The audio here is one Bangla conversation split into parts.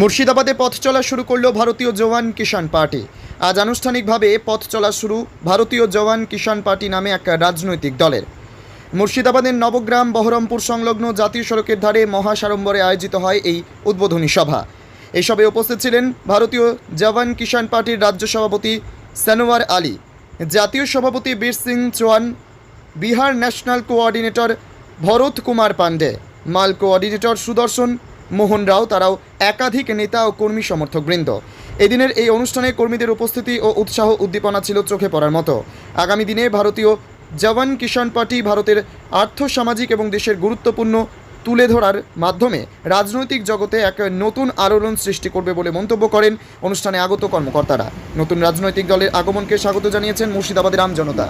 মুর্শিদাবাদে পথ চলা শুরু করল ভারতীয় জওয়ান কিষাণ পার্টি। আজ আনুষ্ঠানিকভাবে পথ চলা শুরু ভারতীয় জওয়ান কিষাণ পার্টি নামে এক রাজনৈতিক দলের। মুর্শিদাবাদের নবগ্রাম বহরমপুর সংলগ্ন জাতীয় সড়কের ধারে মহাসাড়ম্বরে আয়োজিত হয় এই উদ্বোধনী সভা। সভায় উপস্থিত ছিলেন ভারতীয় জওয়ান কিষাণ পার্টির রাজ্য সভাপতি সানোয়ার আলী, জাতীয় সভাপতি বীর সিং চৌহান, বিহার ন্যাশনাল কোঅর্ডিনেটর ভরত কুমার পান্ডে মাল কোঅর্ডিনেটর সুদর্শন মোহন রাও তারাও একাধিক নেতা ও কর্মী সমর্থকবৃন্দ। এদিনের এই অনুষ্ঠানে কর্মীদের উপস্থিতি ও উৎসাহ উদ্দীপনা ছিল চোখে পড়ার মতো। আগামী দিনে ভারতীয় জওয়ান কিষাণ পার্টি ভারতের আর্থ সামাজিক এবং দেশের গুরুত্বপূর্ণ তুলে ধরার মাধ্যমে রাজনৈতিক জগতে এক নতুন আলোড়ন সৃষ্টি করবে বলে মন্তব্য করেন অনুষ্ঠানে আগত কর্মকর্তারা। নতুন রাজনৈতিক দলের আগমনকে স্বাগত জানিয়েছেন মুর্শিদাবাদের রাম জনতা।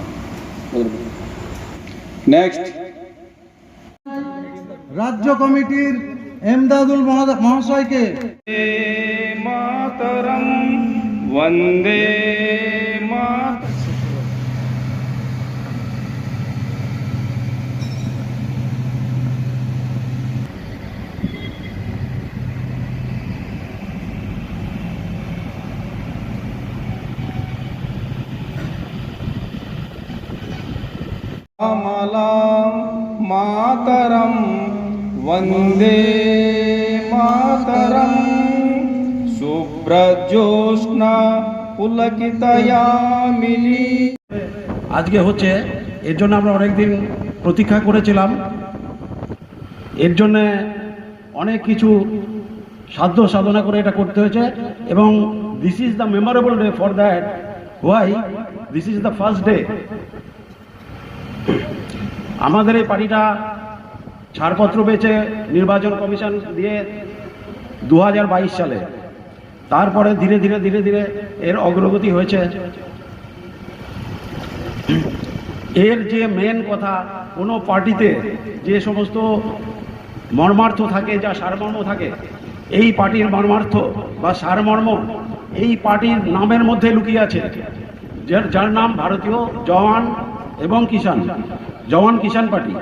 রাজ্য কমিটির এমদাদুল মহাদ- মহাশয়কে মাতরম বন্দে মাত মালাম মাতরম वन्दे আজকে হচ্ছে, এর জন্য আমরা অনেকদিন প্রতীক্ষা করেছিলাম। এর জন্যে অনেক কিছু সাধ্য সাধনা করে এটা করতে হয়েছে এবং this is the memorable day for that why this is the first day আমাদের এই পার্টিটা ছাড়পত্র পেয়েছে নির্বাচন কমিশন দিয়ে দু হাজার বাইশ সালে। তারপরে ধীরে ধীরে ধীরে ধীরে এর অগ্রগতি হয়েছে। এর যে মেন কথা, কোনো পার্টিতে যে সমস্ত মর্মার্থ থাকে, যা সারমর্ম থাকে, এই পার্টির মর্মার্থ বা সারমর্ম এই পার্টির নামের মধ্যে লুকিয়ে আছে। যার যার নাম ভারতীয় জওয়ান এবং কিষাণ। জওয়ান কিষাণ পার্টি।